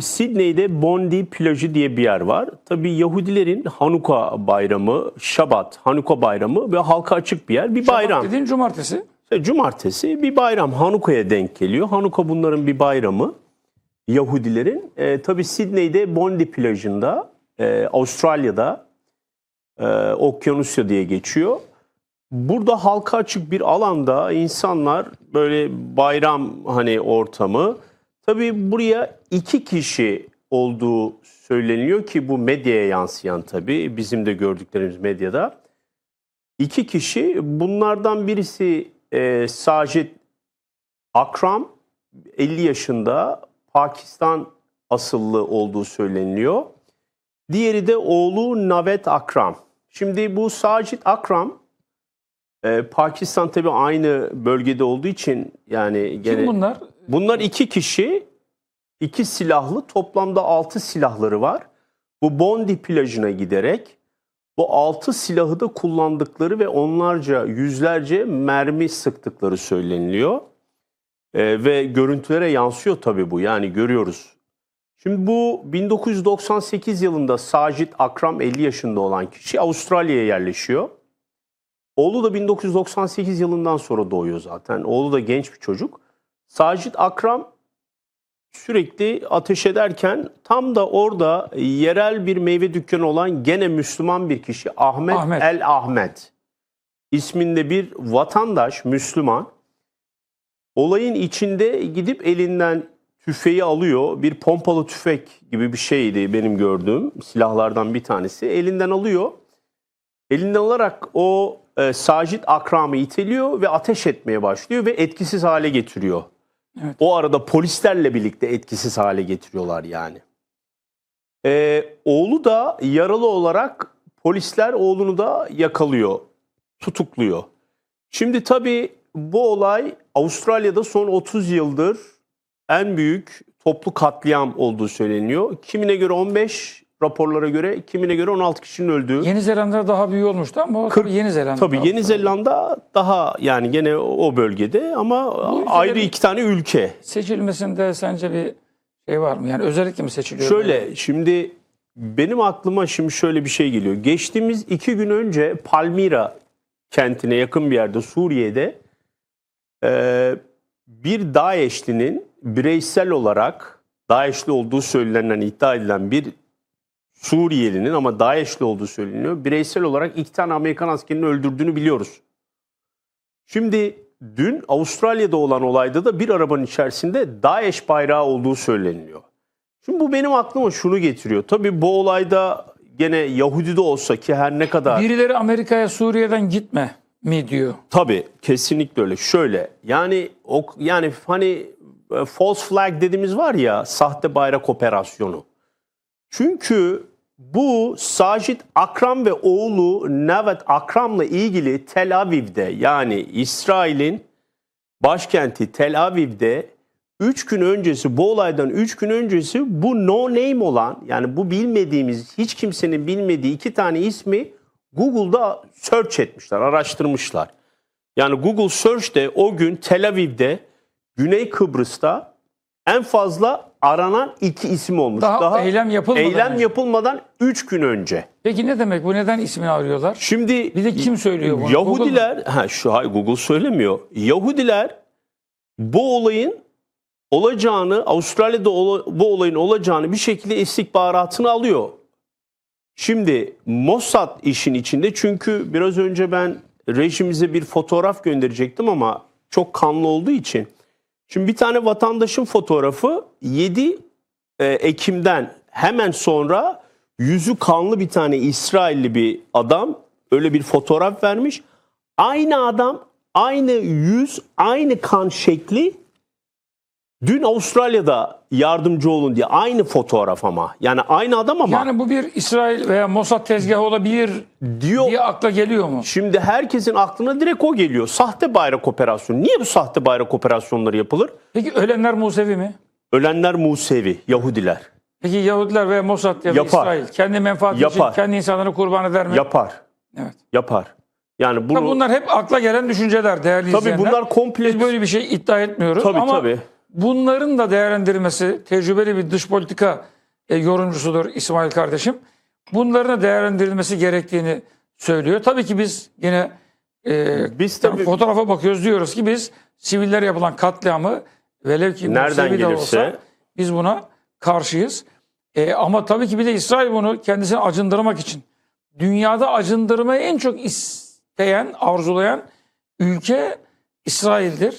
Sydney'de Bondi plajı diye bir yer var. Tabii Yahudilerin Hanuka bayramı, Şabat, Hanuka bayramı ve halka açık bir yer. Bir bayram. Dediğin cumartesi. İşte Cumartesi bir bayram Hanuka'ya denk geliyor. Hanuka bunların bir bayramı Yahudilerin. E, tabii Sydney'de Bondi plajında, e, Avustralya'da e, Okyanusya diye geçiyor. Burada halka açık bir alanda insanlar böyle bayram hani ortamı. Tabii buraya iki kişi olduğu söyleniyor ki bu medyaya yansıyan tabii bizim de gördüklerimiz medyada. İki kişi bunlardan birisi e, Sajid Akram 50 yaşında Pakistan asıllı olduğu söyleniliyor. Diğeri de oğlu Navet Akram. Şimdi bu Sajid Akram e, Pakistan tabii aynı bölgede olduğu için yani gene Kim bunlar? Bunlar iki kişi, iki silahlı, toplamda altı silahları var. Bu Bondi plajına giderek bu altı silahı da kullandıkları ve onlarca, yüzlerce mermi sıktıkları söyleniliyor. Ee, ve görüntülere yansıyor tabii bu, yani görüyoruz. Şimdi bu 1998 yılında Sajid Akram 50 yaşında olan kişi Avustralya'ya yerleşiyor. Oğlu da 1998 yılından sonra doğuyor zaten. Oğlu da genç bir çocuk. Sacit Akram sürekli ateş ederken tam da orada yerel bir meyve dükkanı olan gene Müslüman bir kişi Ahmet, Ahmet. El Ahmet isminde bir vatandaş Müslüman olayın içinde gidip elinden tüfeği alıyor. Bir pompalı tüfek gibi bir şeydi benim gördüğüm silahlardan bir tanesi. Elinden alıyor. Elinden alarak o e, Sacit Akram'ı iteliyor ve ateş etmeye başlıyor ve etkisiz hale getiriyor. Evet. O arada polislerle birlikte etkisiz hale getiriyorlar yani. E, oğlu da yaralı olarak polisler oğlunu da yakalıyor, tutukluyor. Şimdi tabii bu olay Avustralya'da son 30 yıldır en büyük toplu katliam olduğu söyleniyor. Kimine göre 15 raporlara göre, kimine göre 16 kişinin öldüğü. Yeni Zelanda daha büyük olmuştu ama o Kırk- tabii Yeni Zelanda. Tabii Yeni Zelanda daha yani gene o bölgede ama ayrı iki tane ülke. Seçilmesinde sence bir şey var mı? Yani özellikle mi seçiliyor? Şöyle şimdi benim aklıma şimdi şöyle bir şey geliyor. Geçtiğimiz iki gün önce Palmira kentine yakın bir yerde Suriye'de e, bir DAEŞ'linin bireysel olarak DAEŞ'li olduğu söylenen iddia edilen bir Suriyelinin ama DAEŞ'li olduğu söyleniyor. Bireysel olarak iki tane Amerikan askerinin öldürdüğünü biliyoruz. Şimdi dün Avustralya'da olan olayda da bir arabanın içerisinde DAEŞ bayrağı olduğu söyleniliyor. Şimdi bu benim aklıma şunu getiriyor. Tabii bu olayda gene Yahudi de olsa ki her ne kadar... Birileri Amerika'ya Suriye'den gitme mi diyor. Tabii kesinlikle öyle. Şöyle yani o yani hani e, false flag dediğimiz var ya sahte bayrak operasyonu. Çünkü bu Sajid Akram ve oğlu Navet Akram'la ilgili Tel Aviv'de yani İsrail'in başkenti Tel Aviv'de 3 gün öncesi bu olaydan 3 gün öncesi bu no name olan yani bu bilmediğimiz hiç kimsenin bilmediği iki tane ismi Google'da search etmişler, araştırmışlar. Yani Google Search'te o gün Tel Aviv'de Güney Kıbrıs'ta en fazla aranan iki isim olmuş. Daha eylem yapılmadan Eylem önce. yapılmadan 3 gün önce. Peki ne demek bu? Neden ismini arıyorlar? Şimdi Bir de kim söylüyor bunu? Yahudiler, ha şu hayır Google söylemiyor. Yahudiler bu olayın olacağını, Avustralya'da ola- bu olayın olacağını bir şekilde istihbaratını alıyor. Şimdi Mossad işin içinde çünkü biraz önce ben rejimize bir fotoğraf gönderecektim ama çok kanlı olduğu için. Şimdi bir tane vatandaşın fotoğrafı 7 e, Ekim'den hemen sonra yüzü kanlı bir tane İsrailli bir adam öyle bir fotoğraf vermiş. Aynı adam, aynı yüz, aynı kan şekli dün Avustralya'da yardımcı olun diye aynı fotoğraf ama. Yani aynı adam ama Yani bu bir İsrail veya Mossad tezgahı olabilir diyor diye akla geliyor mu? Şimdi herkesin aklına direkt o geliyor. Sahte bayrak operasyonu. Niye bu sahte bayrak operasyonları yapılır? Peki ölenler Musevi mi? Ölenler Musevi, Yahudiler. Peki Yahudiler veya Mossad ya da Yapar. İsrail kendi menfaati için Yapar. kendi insanlarını kurban eder mi? Yapar, Evet. yapar. Yani bunu Tabii bunlar hep akla gelen düşünceler değerli tabii izleyenler. bunlar komple Biz böyle bir şey iddia etmiyoruz tabii ama tabii. Bunların da değerlendirilmesi tecrübeli bir dış politika e, yorumcusudur İsmail kardeşim. Bunların da değerlendirilmesi gerektiğini söylüyor. Tabii ki biz yine e, Biz tabii fotoğrafa bakıyoruz diyoruz ki biz siviller yapılan katliamı velev ki Nereden gelirse- olsa biz buna karşıyız. E, ama tabii ki bir de İsrail bunu kendisini acındırmak için dünyada acındırmayı en çok isteyen, arzulayan ülke İsrail'dir.